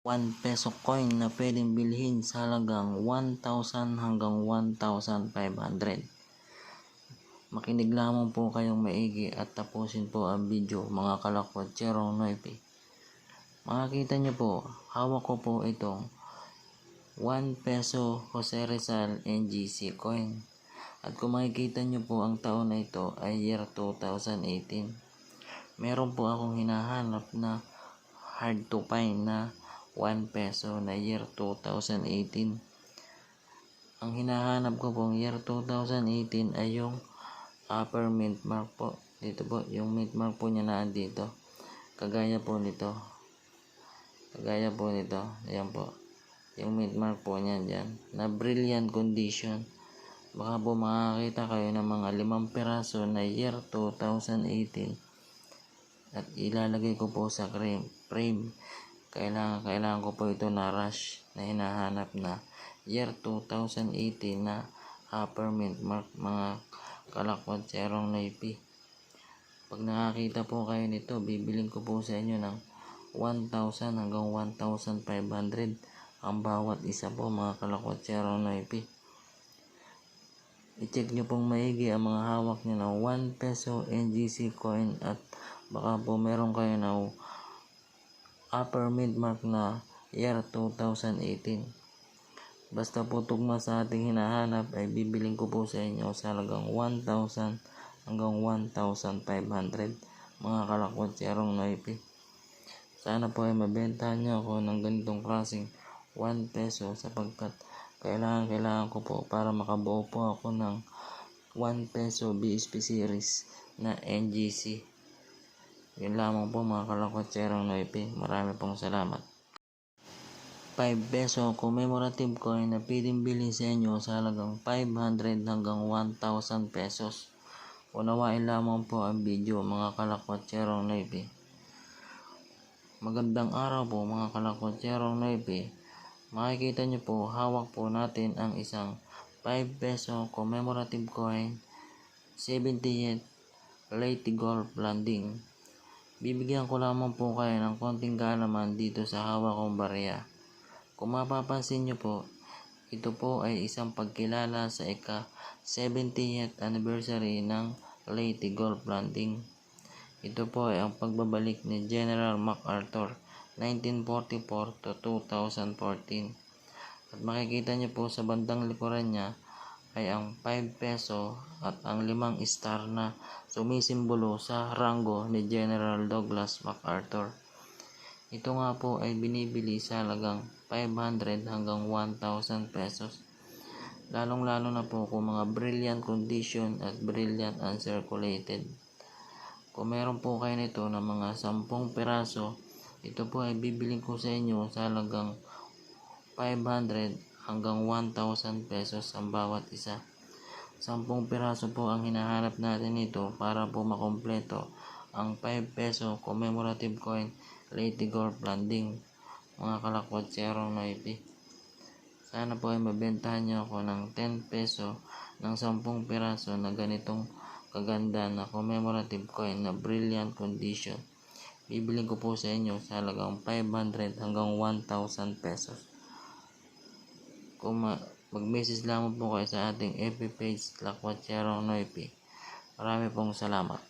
1 peso coin na pwedeng bilhin sa halagang 1,000 hanggang 1,500. Makinig lamang po kayong maigi at tapusin po ang video mga kalakwat Cherong Noipi. Makikita nyo po, hawak ko po itong 1 peso Jose Rizal NGC coin. At kung makikita nyo po ang taon na ito ay year 2018. Meron po akong hinahanap na hard to find na 1 peso na year 2018. Ang hinahanap ko pong year 2018 ay yung upper mint mark po. Dito po, yung mint mark po niya na dito. Kagaya po nito. Kagaya po nito. Ayan po. Yung mint mark po niya dyan. Na brilliant condition. Baka po makakita kayo ng mga limang piraso na year 2018. At ilalagay ko po sa frame. frame kailangan kailangan ko po ito na rush na hinahanap na year 2018 na upper mint mark mga kalakwat serong navy pag nakakita po kayo nito bibiling ko po sa inyo ng 1,000 hanggang 1,500 ang bawat isa po mga kalakwat serong navy i-check nyo pong maigi ang mga hawak nyo na 1 peso NGC coin at baka po meron kayo na upper mid mark na year 2018. Basta po tugma sa ating hinahanap ay bibiling ko po sa inyo sa halagang 1,000 hanggang 1,500 mga kalakwat serong naipi. Sana po ay mabentahan nyo ako ng ganitong klaseng 1 peso sapagkat kailangan kailangan ko po para makabuo po ako ng 1 peso BSP series na NGC. Yun lamang po mga kalakotserong noipi. Marami pong salamat. 5 peso commemorative coin na pwedeng bilhin sa inyo sa halagang 500 hanggang 1,000 pesos. Unawain lamang po ang video mga kalakotserong noipi. Magandang araw po mga kalakotserong noipi. Makikita nyo po, hawak po natin ang isang 5 peso commemorative coin 78 late gold landing Bibigyan ko lamang po kayo ng konting kaalaman dito sa hawak kong barya. Kung mapapansin nyo po, ito po ay isang pagkilala sa ika 70th anniversary ng Leyte Gold Planting. Ito po ay ang pagbabalik ni General MacArthur 1944 to 2014. At makikita nyo po sa bandang likuran niya ay ang 5 peso at ang limang star na sumisimbolo sa rango ni General Douglas MacArthur. Ito nga po ay binibili sa halagang 500 hanggang 1,000 pesos. Lalong-lalo na po kung mga brilliant condition at brilliant uncirculated. Kung meron po kayo nito ng mga 10 piraso, ito po ay bibiling ko sa inyo sa halagang 500 hanggang 1,000 pesos ang bawat isa. 10 piraso po ang hinahanap natin ito para po makompleto ang 5 peso commemorative coin Lady Gore Blanding mga kalakwat serong noipi. Sana po ay mabentahan niyo ako ng 10 peso ng 10 piraso na ganitong kaganda na commemorative coin na brilliant condition. Bibiling ko po sa inyo sa halagang 500 hanggang 1,000 pesos. Kung mag-message lamang po kayo sa ating FB page, Lakwat Cherong Noipi. Marami pong salamat.